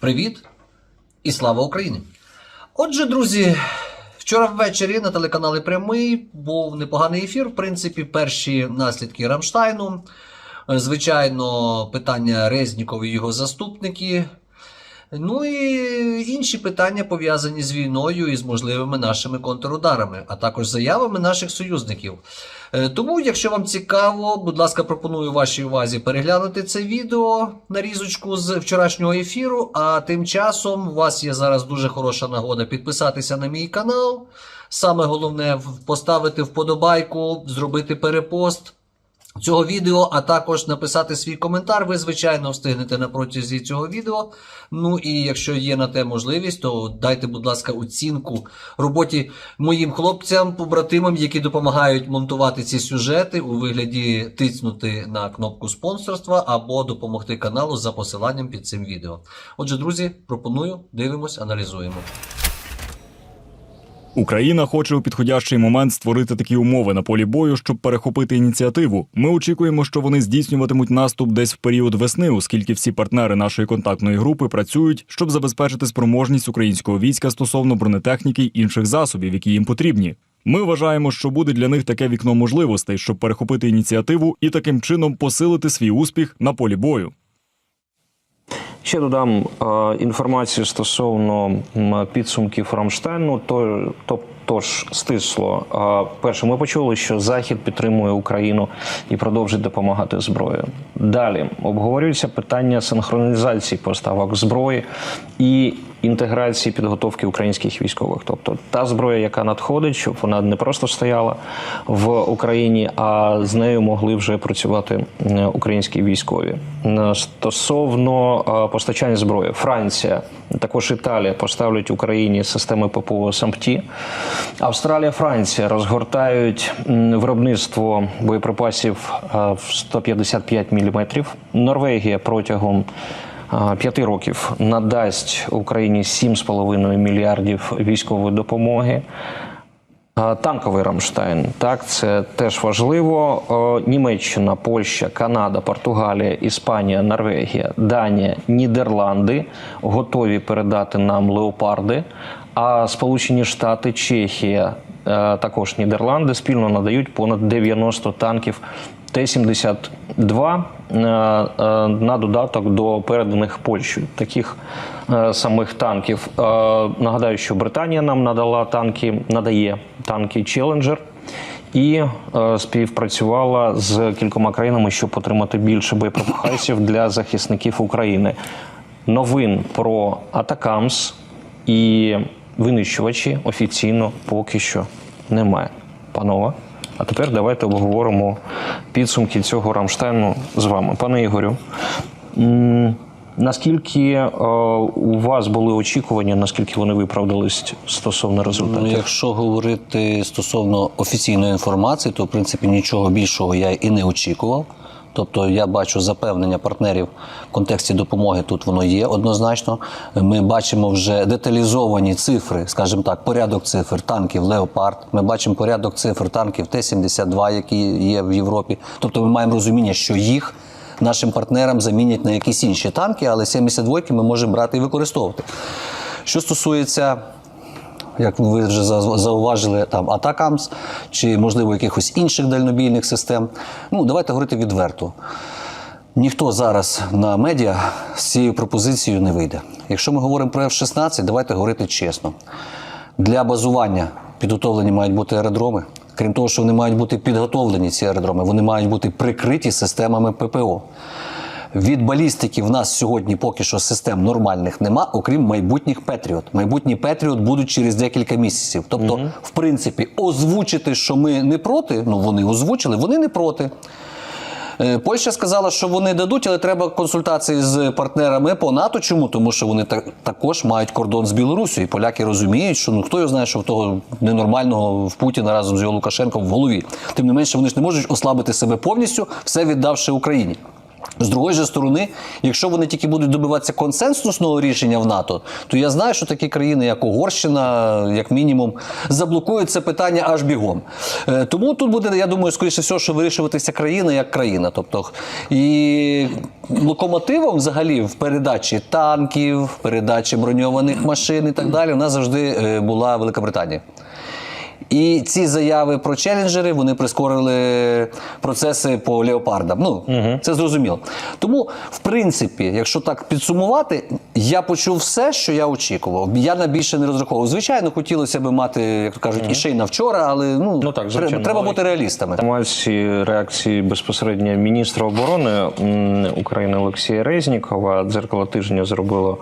Привіт і слава Україні! Отже, друзі, вчора ввечері на телеканалі Прямий був непоганий ефір. В принципі, перші наслідки Рамштайну. Е, Звичайно, питання Резнікова і його заступники. Ну і інші питання пов'язані з війною і з можливими нашими контрударами, а також заявами наших союзників. Е, Тому, якщо вам цікаво, будь ласка, пропоную вашій увазі переглянути це відео нарізочку з вчорашнього ефіру. А тим часом у вас є зараз дуже хороша нагода підписатися на мій канал. Саме головне поставити вподобайку, зробити перепост цього відео, а також написати свій коментар. Ви, звичайно, встигнете на протязі цього відео. Ну і якщо є на те можливість, то дайте, будь ласка, оцінку роботі моїм хлопцям, побратимам, які допомагають монтувати ці сюжети у вигляді тиснути на кнопку спонсорства або допомогти каналу за посиланням під цим відео. Отже, друзі, пропоную, дивимось, аналізуємо. Україна хоче у підходящий момент створити такі умови на полі бою, щоб перехопити ініціативу. Ми очікуємо, що вони здійснюватимуть наступ десь в період весни, оскільки всі партнери нашої контактної групи працюють, щоб забезпечити спроможність українського війська стосовно бронетехніки й інших засобів, які їм потрібні. Ми вважаємо, що буде для них таке вікно можливостей, щоб перехопити ініціативу і таким чином посилити свій успіх на полі бою. Ще додам е, інформацію стосовно підсумків Рамштайну. То, то, тож стисло. Е, перше, ми почули, що Захід підтримує Україну і продовжить допомагати зброєю. Далі обговорюється питання синхронізації поставок зброї і інтеграції підготовки українських військових. Тобто та зброя, яка надходить, щоб вона не просто стояла в Україні, а з нею могли вже працювати е, українські військові. Стосовно е, постачання зброї, Франція, також Італія поставлять Україні системи ППО САМПТІ. Австралія, Франція розгортають виробництво боєприпасів е, в 155 мм. Норвегія протягом П'яти років надасть Україні 7,5 мільярдів військової допомоги. Танковий Рамштайн, так це теж важливо. Німеччина, Польща, Канада, Португалія, Іспанія, Норвегія, Данія, Нідерланди готові передати нам леопарди. А Сполучені Штати, Чехія, е, також Нідерланди спільно надають понад 90 танків Т-72 е, е, на додаток до переданих Польщею таких е, самих танків. Нагадаю, що Британія нам надала танки, надає танки Челенджер. І співпрацювала з кількома країнами, щоб отримати більше боєприпасів для захисників України. Новин про Атакамс і винищувачі офіційно поки що немає. Панове, а тепер давайте обговоримо підсумки цього Рамштайну з вами. Пане Ігорю, наскільки е, у вас були очікування, наскільки вони виправдались стосовно Ну, результатів? якщо говорити стосовно офіційної інформації, то в принципі нічого більшого я і не очікував. Тобто я бачу запевнення партнерів в контексті допомоги. Тут воно є однозначно. Ми бачимо вже деталізовані цифри, скажімо так, порядок цифр танків Леопард. Ми бачимо порядок цифр танків Т-72, які є в Європі. Тобто ми маємо розуміння, що їх нашим партнерам замінять на якісь інші танки, але 72 ми можемо брати і використовувати. Що стосується як ви вже зауважили, там Атакамс чи, можливо, якихось інших дальнобійних систем. Ну, давайте говорити відверто. Ніхто зараз на медіа з цією пропозицією не вийде. Якщо ми говоримо про F-16, давайте говорити чесно. Для базування підготовлені мають бути аеродроми. Крім того, що вони мають бути підготовлені, ці аеродроми, вони мають бути прикриті системами ППО. Від балістики в нас сьогодні поки що систем нормальних нема, окрім майбутніх Петріот. Майбутні Петріот будуть через декілька місяців. Тобто, в принципі, озвучити, що ми не проти, ну вони озвучили, вони не проти. Е, Польща сказала, що вони дадуть, але треба консультації з партнерами по НАТО. Чому? Тому що вони так, також мають кордон з Білорусією. І поляки розуміють, що ну хто його знає, що в того ненормального в Путіна разом з його Лукашенком в голові. Тим не менше, вони ж не можуть ослабити себе повністю, все віддавши Україні. З другої же сторони, якщо вони тільки будуть добиватися консенсусного рішення в НАТО, то я знаю, що такі країни, як Угорщина, як мінімум, заблокують це питання аж бігом. Е, Тому тут буде, я думаю, скоріше всього, що вирішуватися країна як країна. Тобто, і локомотивом взагалі в передачі танків, в передачі броньованих машин і так далі, у нас завжди е, була Велика Британія. І ці заяви про челенджери вони прискорили процеси по леопардам. Ну це зрозуміло. Тому, в принципі, якщо так підсумувати, я почув все, що я очікував. Я на більше не розраховував. Звичайно, хотілося б мати, як то кажуть, і ще й на вчора, але ну, Ну, так, звичайно, треба бути реалістами. Інформації реакції безпосередньо міністра оборони України Олексія Резнікова. Дзеркало тижня зробило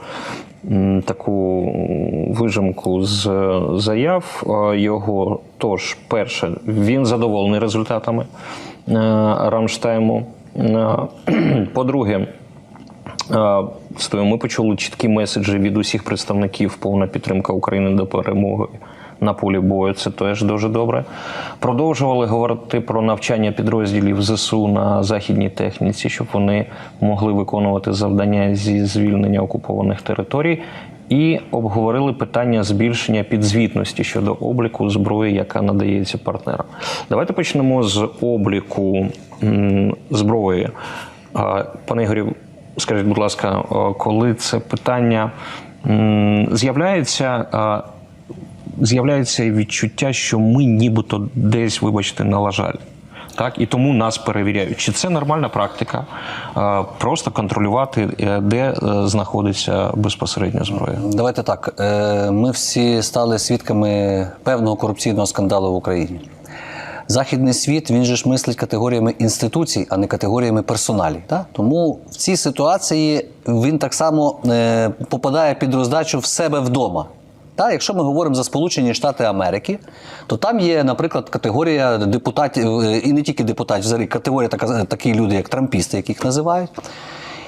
таку вижимку з заяв його. Тож, перше, він задоволений результатами е, Рамштайму. Е, По-друге, Е, ми почули чіткі меседжі від усіх представників, повна підтримка України до перемоги на полі бою. Це теж дуже добре. Продовжували говорити про навчання підрозділів ЗСУ на західній техніці, щоб вони могли виконувати завдання зі звільнення окупованих територій. І обговорили питання збільшення підзвітності щодо обліку зброї, яка надається партнерам. Давайте почнемо з обліку зброї. Пане Ігорю, скажіть, будь ласка, коли це питання з'являється, з'являється відчуття, що ми нібито десь, вибачте, налажали. Так, і тому нас перевіряють. Чи це нормальна практика? Просто контролювати, е, де е, знаходиться безпосередня зброя. Давайте так. Е, Ми всі стали свідками певного корупційного скандалу в Україні. Західний світ він же ж мислить категоріями інституцій, а не категоріями персоналів. Так? Тому в цій ситуації він так само попадає під роздачу в себе вдома. Та, якщо ми говоримо за Сполучені Штати Америки, то там є, наприклад, категорія депутатів, е, і не тільки депутатів, взагалі категорія така, такі люди, як трампісти, яких називають.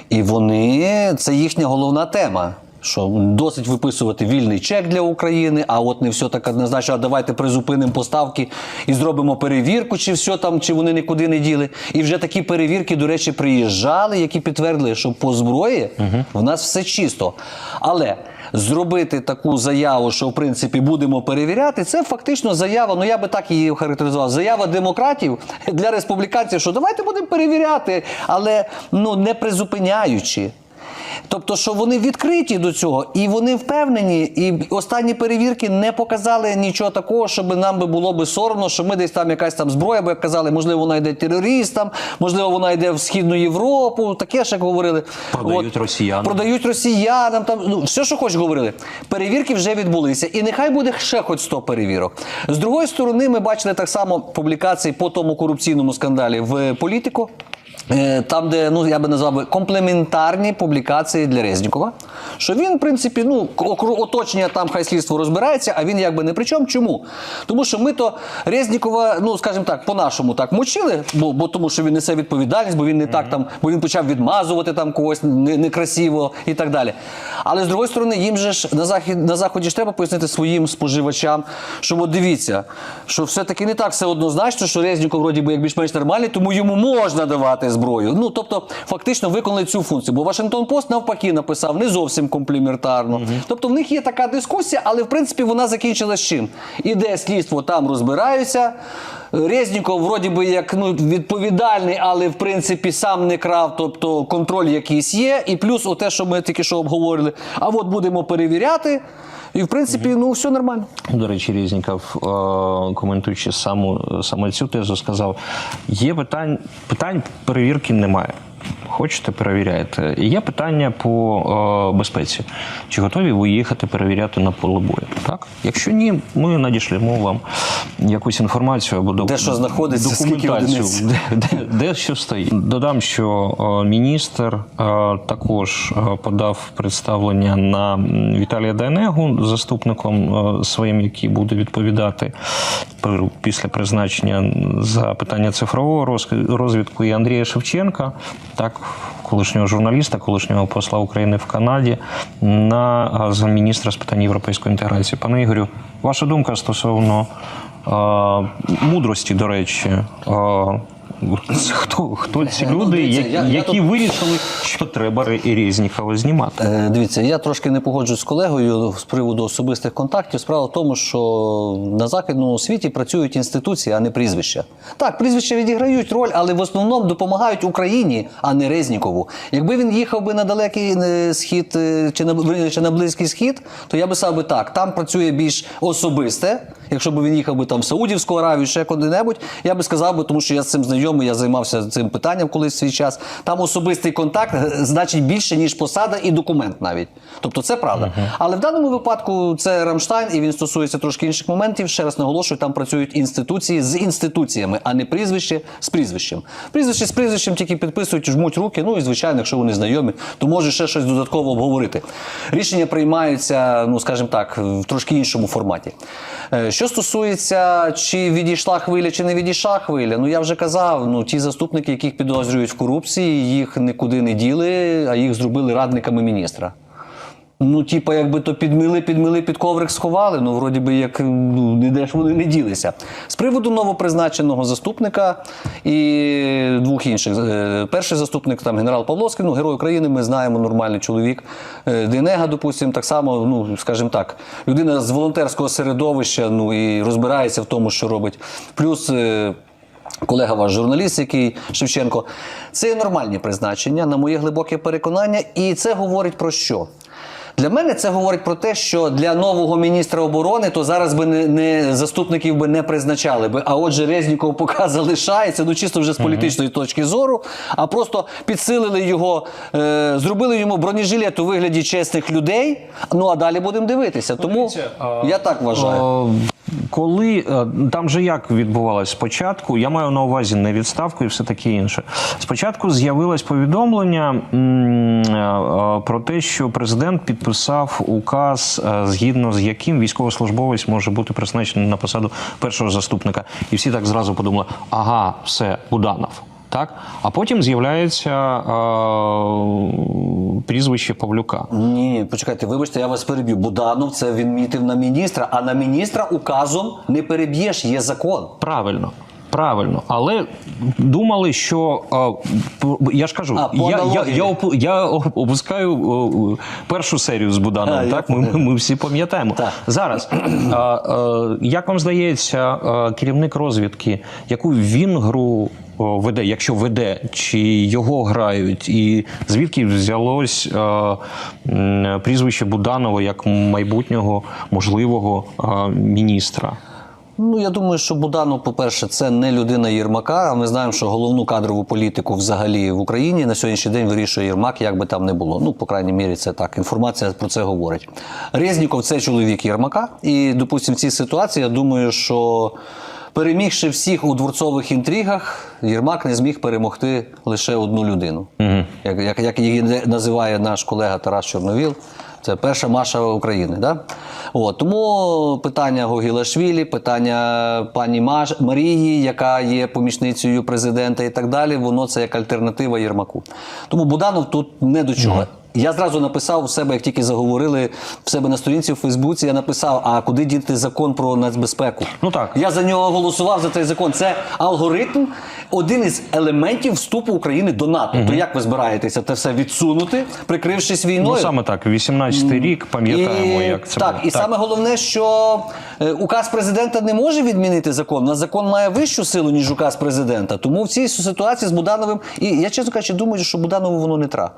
І вони це їхня головна тема. Що досить виписувати вільний чек для України, а от не все так однозначно, а давайте призупинимо поставки і зробимо перевірку, чи все там, чи вони нікуди не діли. І вже такі перевірки, до речі, приїжджали, які підтвердили, що по зброї в нас все чисто. Але зробити таку заяву, що в принципі будемо перевіряти, це фактично заява. Ну я би так її характеризував. Заява демократів для республіканців, що давайте будемо перевіряти, але ну не призупиняючи. Тобто, що вони відкриті до цього, і вони впевнені, і останні перевірки не показали нічого такого, щоб нам би було би соромно, що ми десь там якась там зброя, бо як казали, можливо, вона йде терористам, можливо, вона йде в Східну Європу. Таке ж як говорили. Продають росіянам. Продають росіянам, там ну все, що хоч говорили. Перевірки вже відбулися, і нехай буде ще хоч 100 перевірок. З другої сторони, ми бачили так само публікації по тому корупційному скандалі в політику. Е, Там, де ну я би назвав би комплементарні публікації для Резнікова, що він, в принципі, ну оточення там хай слідство розбирається, а він якби не при чому. Чому? Тому що ми то Резнікова, ну скажімо так, по-нашому так мочили, бо, бо тому, що він несе відповідальність, бо він не так там, бо він почав відмазувати там когось не- некрасиво і так далі. Але з другої сторони, їм же ж на захід на заході ж треба пояснити своїм споживачам, що от дивіться, що все-таки не так все однозначно, що Резніков вроді би як більш-менш нормальний, тому йому можна давати зброю. Ну тобто, фактично виконали цю функцію. Бо Вашингтон Пост навпаки написав не зовсім компліментарно. Тобто в них є така дискусія, але в принципі вона закінчилась чим? Іде слідство, там розбираються. Резніков, вроді би, як ну, відповідальний, але в принципі сам не крав, тобто контроль якийсь є. І плюс те, що ми тільки що обговорили. А от будемо перевіряти. І в принципі, ну все нормально. До речі, Різніков, е, коментуючи саму, саме цю тезу, сказав: є питань, питань перевірки немає. Хочете, перевіряєте. І Є питання по е, безпеці. Чи готові ви їхати перевіряти на поле бою? Так? Якщо ні, ми надішлемо вам якусь інформацію або Де що знаходиться, документацію, де, де, де що стоїть. Додам, що е, міністр е, також е, подав представлення на Віталія Дайнегу, заступником е, своїм, який буде відповідати після призначення за питання цифрового роз- розвитку, і Андрія Шевченка, так, колишнього журналіста, колишнього посла України в Канаді, на замміністра з питань європейської інтеграції. Пане Ігорю, ваша думка стосовно е, мудрості, до речі, е, хто, хто ці Ну, люди, дивіться, які, вирішили, що треба Ре- Резнікова знімати? Е, Дивіться, я трошки не погоджуюсь з колегою з приводу особистих контактів. Справа в тому, що на західному світі працюють інституції, а не прізвища. Так, прізвища відіграють роль, але в основному допомагають Україні, а не Резнікову. Якби він їхав би на далекий е, схід е, чи на чи на близький схід, то я би сказав би так. Там працює більш особисте. Якщо б він їхав би там в Саудівську Аравію, ще куди-небудь, я би сказав би, тому що я з цим знайомий, я займався цим питанням колись в свій час. Там особистий контакт е, значить більше, ніж посада і документ навіть. Тобто це правда. Але в даному випадку це Рамштайн, і він стосується трошки інших моментів. Ще раз наголошую, там працюють інституції з інституціями, а не прізвище з прізвищем. Прізвище з прізвищем тільки підписують, жмуть руки. Ну і звичайно, якщо вони знайомі, то може ще щось додатково обговорити. Рішення приймаються, ну скажімо так, в трошки іншому форматі. Що стосується, чи відійшла хвиля, чи не відійшла хвиля, ну я вже казав, ну ті заступники, яких підозрюють в корупції, їх нікуди не діли, а їх зробили радниками міністра. Ну, типа, якби то підмили, підмили, під коврик сховали, ну, вроді би, як ну, ніде ж вони не ділися. З приводу новопризначеного заступника і двох інших. Е, Перший заступник, там, генерал Павловський, ну, герой України, ми знаємо, нормальний чоловік. Е, Денега, допустимо, так само, ну, скажімо так, людина з волонтерського середовища, ну, і розбирається в тому, що робить. Плюс. е, Колега ваш журналіст, який Шевченко, це нормальні призначення, на моє глибоке переконання, і це говорить про що? Для мене це говорить про те, що для нового міністра оборони то зараз би не, не заступників би не призначали би. А отже, Резніков поки залишається, ну чисто вже з політичної точки зору, а просто підсилили його, е, зробили йому бронежилет у вигляді чесних людей. Ну а далі будемо дивитися. Тому я так вважаю. Коли е, там же як відбувалось спочатку, я маю на увазі не відставку і все таке інше. Спочатку з'явилось повідомлення е, про те, що президент підписав указ, е, згідно з яким військовослужбовець може бути призначений на посаду першого заступника. І всі так зразу подумали: ага, все, Буданов. Так, а потім з'являється е, прізвище Павлюка. Ні, почекайте, вибачте, я вас переб'ю. Буданов це він мітив на міністра, а на міністра указом не переб'єш, є закон. Правильно. Правильно, але думали, що п- я ж кажу, А, я, я, я, опу- я опускаю першу серію з Будановим. А, так, ми, ми всі пам'ятаємо. Так. Зараз, е, е, як вам здається, керівник розвідки, яку він гру веде, якщо веде, чи його грають, і звідки взялось м, прізвище Буданова як майбутнього можливого е, міністра? Ну я думаю, що Буданов, по-перше, це не людина Єрмака. А ми знаємо, що головну кадрову політику взагалі в Україні на сьогоднішній день вирішує Єрмак, як би там не було. Ну, по крайній мірі, це так. Інформація про це говорить. Резніков це чоловік Єрмака. І, допустимо, в цій ситуації я думаю, що. Перемігши всіх у дворцових інтригах, Єрмак не зміг перемогти лише одну людину. Як, як, як її називає наш колега Тарас Чорновіл, це перша Маша України. Да? От, тому питання Гогілашвілі, питання пані Маш, Марії, яка є помічницею президента і так далі, воно це як альтернатива Єрмаку. Тому Буданов тут не до чого. Я зразу написав у себе, як тільки заговорили в себе на сторінці в Фейсбуці, я написав: а куди діти закон про нацбезпеку? Ну так. Я за нього голосував за цей закон. Це алгоритм, один із елементів вступу України до НАТО. То як ви збираєтеся це все відсунути, прикрившись війною? Ну саме так, 18-й рік, пам'ятаємо, І- як це так, було. і саме головне, що е, указ президента не може відмінити закон. У нас закон має вищу силу, ніж указ президента. Тому в цій ситуації з Будановим, і я чесно кажучи, думаю, що Буданову воно не тра.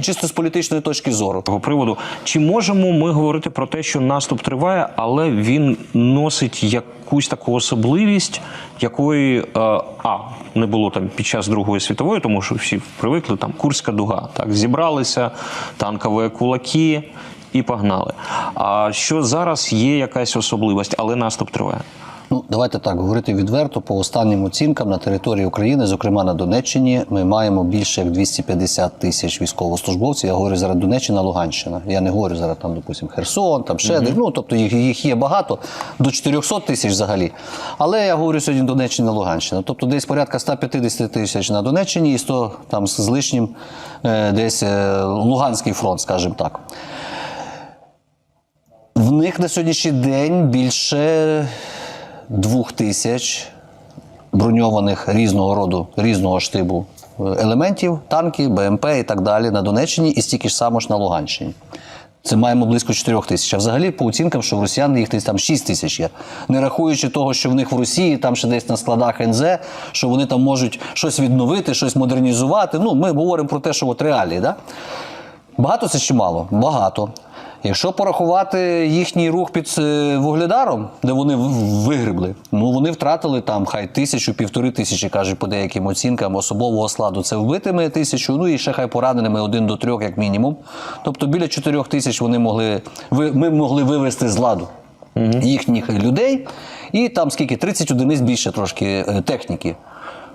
Чисто з політичної точки зору. того приводу. Чи можемо ми говорити про те, що наступ триває, але він носить якусь таку особливість, якої е, а не було там під час Другої світової, тому що всі привикли там Курська дуга. Так зібралися, танкові кулаки і погнали. А що зараз є якась особливість, але наступ триває. Ну, давайте так говорити відверто. По останнім оцінкам на території України, зокрема на Донеччині, ми маємо більше як 250 тисяч військовослужбовців. Я говорю зараз Донеччина, Луганщина. Я не говорю зараз там, допустим, Херсон, там ще де. Ну тобто їх, їх є багато до 400 тисяч взагалі. Але я говорю сьогодні Донеччина, Луганщина. Тобто десь порядка 150 тисяч на Донеччині і 100 там з лишнім е, десь е, Луганський фронт, скажімо так. В них на сьогоднішній день більше двох тисяч броньованих різного роду, різного штибу е, елементів, танки, БМП і так далі на Донеччині, і стільки ж само ж на Луганщині. Це маємо близько 4 тисяч. А взагалі, по оцінкам, що в росіян їх там 6 тисяч є. Не рахуючи того, що в них в Росії, там ще десь на складах НЗ, що вони там можуть щось відновити, щось модернізувати. Ну, ми говоримо про те, що от реалії. Да? Багато це чи мало? Багато. Якщо порахувати їхній рух під е, вугледаром, де вони вигребли, ну вони втратили там хай тисячу, півтори тисячі, кажуть, по деяким оцінкам особового складу. Це вбитими тисячу, ну і ще хай пораненими один до трьох, як мінімум. Тобто біля чотирьох тисяч вони могли ми могли вивести з ладу їхніх людей, і там скільки 30 одиниць більше трошки е, техніки.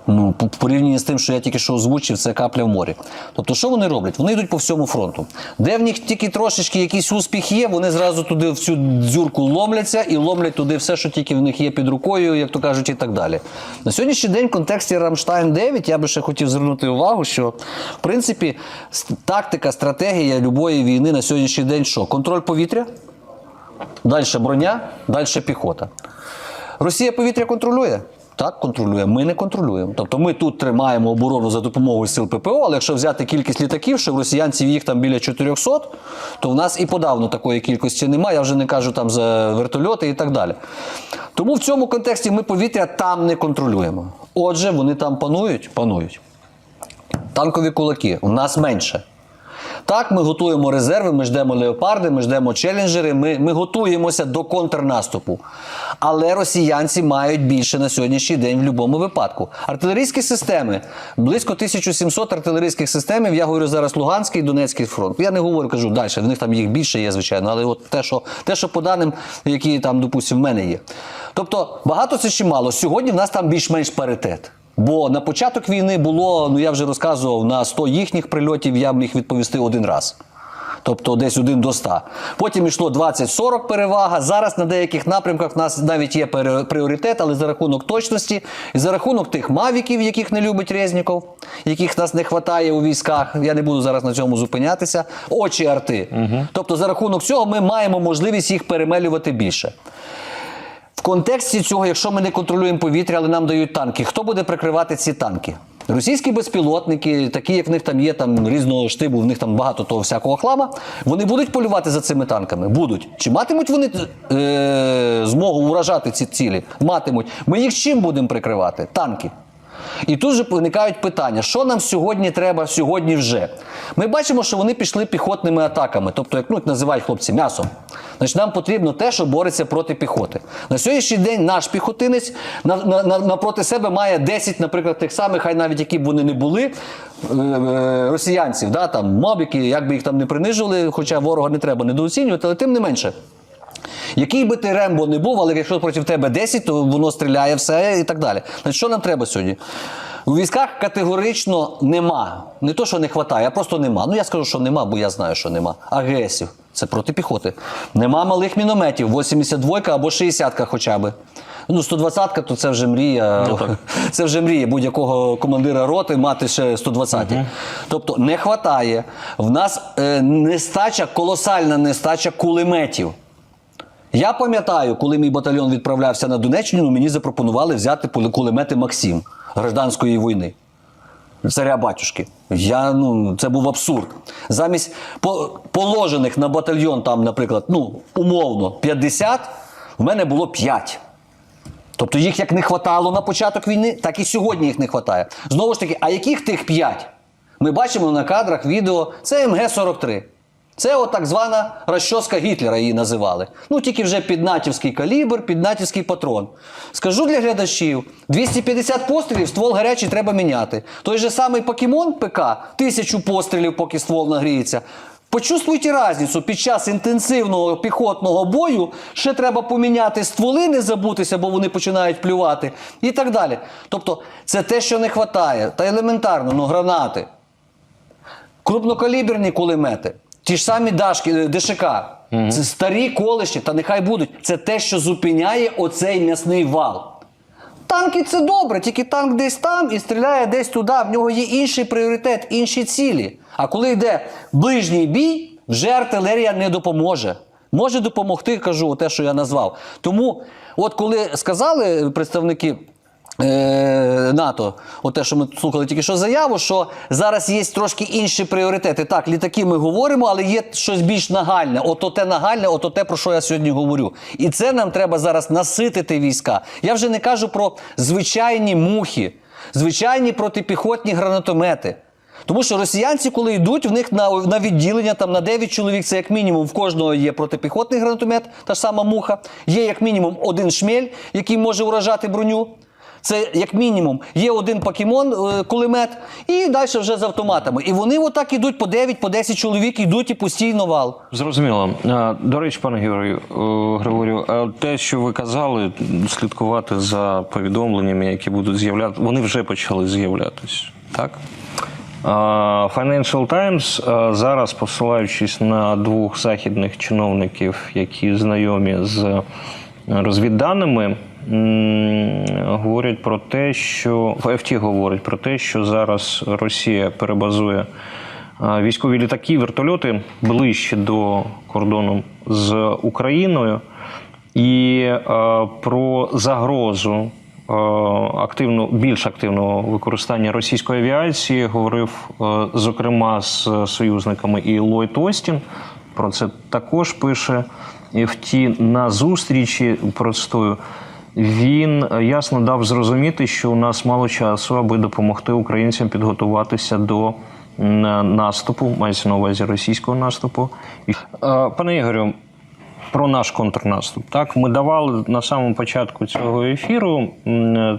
Ну, в порівнянні з тим, що я тільки що озвучив, це капля в морі. Тобто, що вони роблять? Вони йдуть по всьому фронту. Де в них тільки трошечки якийсь успіх є, вони зразу туди в цю дзюрку ломляться і ломлять туди все, що тільки в них є під рукою, як то кажуть, і так далі. На сьогоднішній день в контексті Рамштайн 9 я би ще хотів звернути увагу, що в принципі тактика, стратегія любої війни на сьогоднішній день що? Контроль повітря, далі броня, далі піхота. Росія повітря контролює? Так, контролює. Ми не контролюємо. Тобто ми тут тримаємо оборону за допомогою сил ППО, але якщо взяти кількість літаків, що в росіянців їх там біля 400, то в нас і подавно такої кількості немає. Я вже не кажу там за вертольоти і так далі. Тому в цьому контексті ми повітря там не контролюємо. Отже, вони там панують? Панують. Танкові кулаки у нас менше. Так, ми готуємо резерви, ми ждемо леопарди, ми ждемо челенджери, ми, ми готуємося до контрнаступу. Але росіянці мають більше на сьогоднішній день в будь-якому випадку. Артилерійські системи, близько 1700 артилерійських систем, я говорю зараз Луганський і Донецький фронт. Я не говорю, кажу далі, в них там їх більше є, звичайно, але от те, що, те, що по даним, які там, допустимо, в мене є. Тобто багато це чи мало. Сьогодні в нас там більш-менш паритет. Бо на початок війни було, ну я вже розказував, на 100 їхніх прильотів я міг відповісти один раз. Тобто десь один до 100. Потім йшло 20-40 перевага. Зараз на деяких напрямках в нас навіть є пріоритет, але за рахунок точності і за рахунок тих мавіків, яких не любить Резніков, яких нас не вистачає у військах. Я не буду зараз на цьому зупинятися. Очі арти. Тобто, за рахунок цього ми маємо можливість їх перемелювати більше. В контексті цього, якщо ми не контролюємо повітря, але нам дають танки, хто буде прикривати ці танки? Російські безпілотники, такі як в них там є там різного штибу, в них там багато того всякого хлама. Вони будуть полювати за цими танками? Будуть. Чи матимуть вони е- змогу уражати ці цілі? Матимуть. Ми їх чим будемо прикривати? Танки. І тут же виникають питання, що нам сьогодні треба, сьогодні вже. Ми бачимо, що вони пішли піхотними атаками, тобто, як ну, називають хлопці, м'ясом. Значить, нам потрібно те, що бореться проти піхоти. На сьогоднішній день наш піхотинець на, на, на, напроти себе має 10, наприклад, тих самих, хай навіть які б вони не були, е, е, росіянців, да, там, мобіки, як би їх там не принижували, хоча ворога не треба недооцінювати, але тим не менше. Який би ти Рембо не був, але якщо проти тебе 10, то воно стріляє все і так далі. Значить, що нам треба сьогодні? У військах категорично нема. Не то, що не вистачає, а просто нема. Ну я скажу, що нема, бо я знаю, що нема. АГСів. Це проти піхоти. Нема малих мінометів, 82 або 60 хоча б. Ну, 120-ка, то це вже мрія. це вже мрія будь-якого командира роти мати ще 120 Тобто не вистачає. В нас е, нестача, колосальна нестача кулеметів. Я пам'ятаю, коли мій батальйон відправлявся на Донеччину, мені запропонували взяти кулемети Максим гражданської війни. Царя батюшки. Я, ну, це був абсурд. Замість по- положених на батальйон, там, наприклад, ну, умовно, 50, в мене було 5. Тобто їх як не хватало на початок війни, так і сьогодні їх не вистачає. Знову ж таки, а яких тих 5? Ми бачимо на кадрах відео, це МГ-43. Це от так звана розчоска Гітлера її називали. Ну тільки вже під натівський калібр, під натівський патрон. Скажу для глядачів: 250 пострілів, ствол гарячий треба міняти. Той же самий покемон ПК, тисячу пострілів, поки ствол нагріється. Почувствуйте різницю під час інтенсивного піхотного бою ще треба поміняти стволи, не забутися, бо вони починають плювати, і так далі. Тобто, це те, що не вистачає. Та елементарно, ну гранати. Крупнокаліберні кулемети, ті ж самі дашки, е, ДШК, це старі колиші, та нехай будуть. Це те, що зупиняє оцей м'ясний вал. Танки це добре, тільки танк десь там і стріляє десь туди. В нього є інший пріоритет, інші цілі. А коли йде ближній бій, вже артилерія не допоможе. Може допомогти, кажу, те, що я назвав. Тому, от коли сказали представники НАТО, от те, що ми слухали тільки що заяву, що зараз є трошки інші пріоритети. Так, літаки ми говоримо, але є щось більш нагальне. Ото те нагальне, ото те, про що я сьогодні говорю. І це нам треба зараз наситити війська. Я вже не кажу про звичайні мухи, звичайні протипіхотні гранатомети. Тому що росіянці, коли йдуть, в них на, на відділення там на 9 чоловік, це як мінімум в кожного є протипіхотний гранатомет, та ж сама муха. Є як мінімум один шмель, який може уражати броню. Це як мінімум є один покемон, е, кулемет, і далі вже з автоматами. І вони отак ідуть по 9, по 10 чоловік, ідуть і постійно вал. Зрозуміло. До речі, пане е, Григорію, те, що ви казали, слідкувати за повідомленнями, які будуть з'являтися, вони вже почали з'являтися, так? Financial Times е, зараз, посилаючись на двох західних чиновників, які знайомі з розвідданими, говорять про те, що ФТ говорить про те, що зараз Росія перебазує військові літаки, вертольоти ближче до кордону з Україною, і про загрозу активно, більш активного використання російської авіації говорив, зокрема, з союзниками і Ллойд Остін. Про це також пише ФТ на зустрічі простою. Він е, ясно дав зрозуміти, що у нас мало часу, аби допомогти українцям підготуватися до наступу, мається на увазі російського наступу. Е, Пане Ігорю, про наш контрнаступ. Так, ми давали на самому початку цього ефіру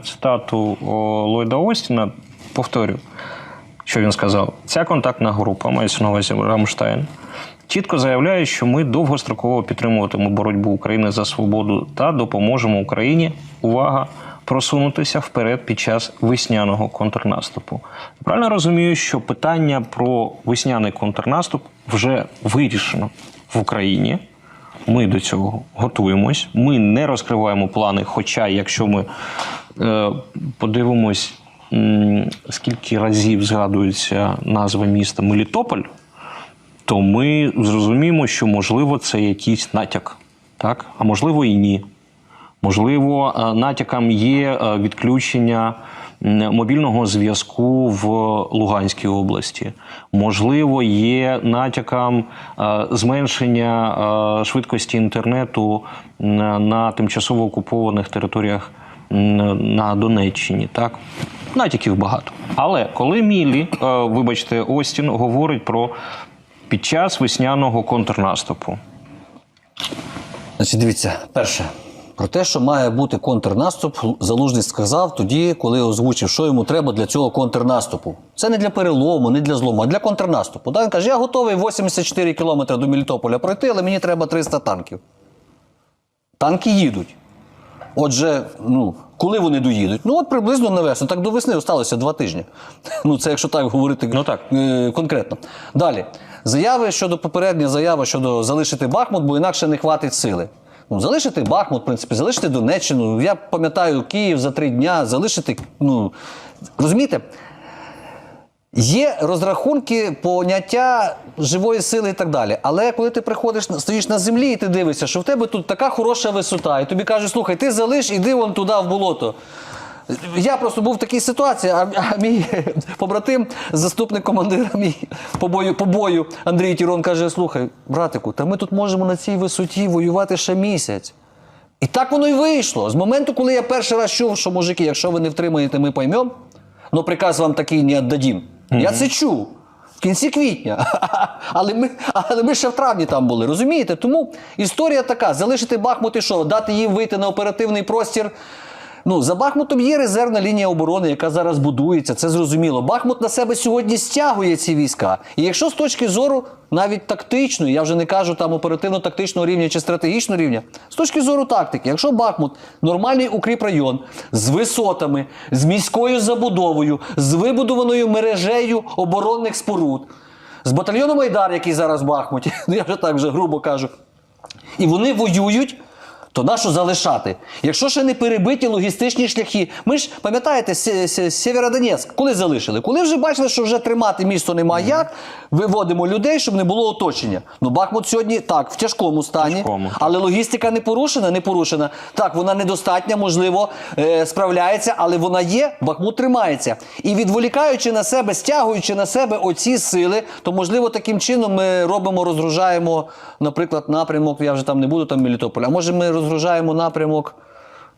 цитату Ллойда Остіна. Повторю, що він сказав. Ця контактна група, мається на увазі Рамштайн, чітко заявляє, що ми довгостроково підтримуватимемо боротьбу України за свободу та допоможемо Україні. Увага! Просунутися вперед під час весняного контрнаступу. Правильно розумію, що питання про весняний контрнаступ вже вирішено в Україні. Ми до цього готуємось. Ми не розкриваємо плани. Хоча, якщо ми е, подивимось, скільки разів згадується назва міста Мелітополь, то ми зрозуміємо, що можливо це якийсь натяк, так? а можливо і ні. Можливо, е, натяком є е, відключення мобільного зв'язку в Луганській області. Можливо, є натяком е, зменшення швидкості інтернету на тимчасово окупованих територіях на Донеччині. Так? Натяків багато. Але коли Мілі, вибачте, Остін говорить про під час весняного контрнаступу. Значить, дивіться, перше. Про те, що має бути контрнаступ, Залужний сказав тоді, коли озвучив, що йому треба для цього контрнаступу. Це не для перелому, не для злому, а для контрнаступу. Да? Він каже, я готовий 84 кілометри до Мелітополя пройти, але мені треба 300 танків. Танки їдуть. Отже, ну, коли вони доїдуть? Ну, от приблизно на весну. Так до весни залишилося два тижні. Ну, це якщо так говорити Ну, так. е, конкретно. Далі. Заяви щодо попередня заява щодо залишити Бахмут, бо інакше не хватить сили. Ну, залишити Бахмут, в принципі, залишити Донеччину. Я пам'ятаю Київ за три дня, залишити. Ну, розумієте? Є розрахунки, поняття живої сили і так далі. Але коли ти приходиш, стоїш на землі і ти дивишся, що в тебе тут така хороша висота, і тобі кажуть, слухай, ти залиш, іди вон туди в болото. Я просто був в такій ситуації, а, а мій побратим, заступник командира мій по бою, по бою Андрій Тірон каже: слухай, братику, та ми тут можемо на цій висоті воювати ще місяць. І так воно й вийшло. З моменту, коли я перший раз чув, що мужики, якщо ви не втримаєте, ми поймем, но приказ вам такий не віддадім. Я це чув. В кінці квітня. Але ми, але ми ще в травні там були, розумієте? Тому історія така: залишити Бахмут і що, дати їм вийти на оперативний простір. Ну, за Бахмутом є резервна лінія оборони, яка зараз будується, це зрозуміло. Бахмут на себе сьогодні стягує ці війська. І якщо з точки зору навіть тактичної, я вже не кажу там оперативно-тактичного рівня чи стратегічного рівня, з точки зору тактики, якщо Бахмут нормальний укріпрайон з висотами, з міською забудовою, з вибудованою мережею оборонних споруд, з батальйоном Айдар, який зараз в Бахмуті, ну я вже так вже грубо кажу, і вони воюють То нащо залишати? Якщо ще не перебиті логістичні шляхи, ми ж пам'ятаєте, Сє- Сє- Сєвєродонецьк, коли залишили? Коли вже бачили, що вже тримати місто немає як, виводимо людей, щоб не було оточення. Ну Бахмут сьогодні так, в тяжкому стані, Тяжкому, але логістика не порушена, не порушена. Так, вона недостатня, можливо, е, справляється, але вона є, Бахмут тримається. І відволікаючи на себе, стягуючи на себе оці сили, то можливо таким чином ми робимо, розгружаємо, наприклад, напрямок. Я вже там не буду там Мелітополь, а може ми розгружаємо напрямок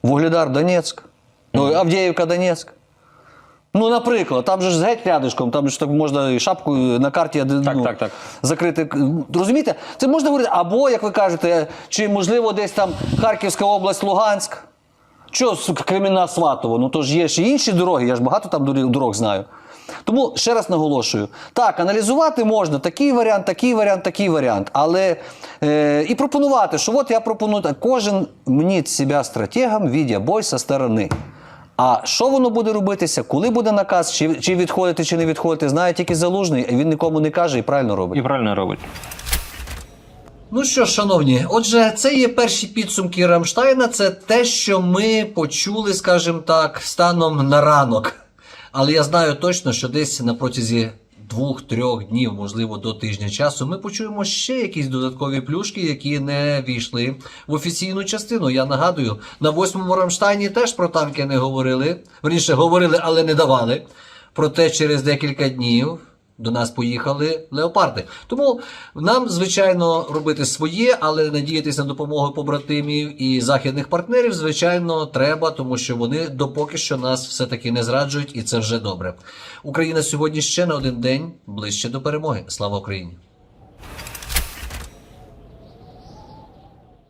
Вугледар Донецьк, ну, Авдіївка Донецьк. Ну, наприклад, там же ж геть рядишком, там ж так можна і шапку на карті ну, так, так. закрити. Розумієте? Це можна говорити, або, як ви кажете, чи можливо десь там Харківська область, Луганськ. Що Креміна Сватово? Ну то ж є ще інші дороги, я ж багато там дорог знаю. Тому ще раз наголошую: так, аналізувати можна такий варіант, такий варіант, такий варіант. Але е, і пропонувати, що от я пропоную, так, кожен мніть себе стратегом, видя бой со сторони. А що воно буде робитися, коли буде наказ, чи, чи відходити, чи не відходити, знає тільки залужний, і він нікому не каже і правильно робить. І правильно робить. Ну що ж, шановні, отже, це є перші підсумки Рамштайна. Це те, що ми почули, скажімо так, станом на ранок. Але я знаю точно, що десь на протязі двох-трьох днів, можливо, до тижня часу, ми почуємо ще якісь додаткові плюшки, які не війшли в офіційну частину. Я нагадую, на восьмому Рамштайні теж про танки не говорили. Верніше, говорили, але не давали. Проте через декілька днів до нас поїхали леопарди. Тому нам, звичайно, робити своє, але надіятися на допомогу побратимів і західних партнерів, звичайно, треба, тому що вони допоки що нас все-таки не зраджують, і це вже добре. Україна сьогодні ще на один день ближче до перемоги. Слава Україні!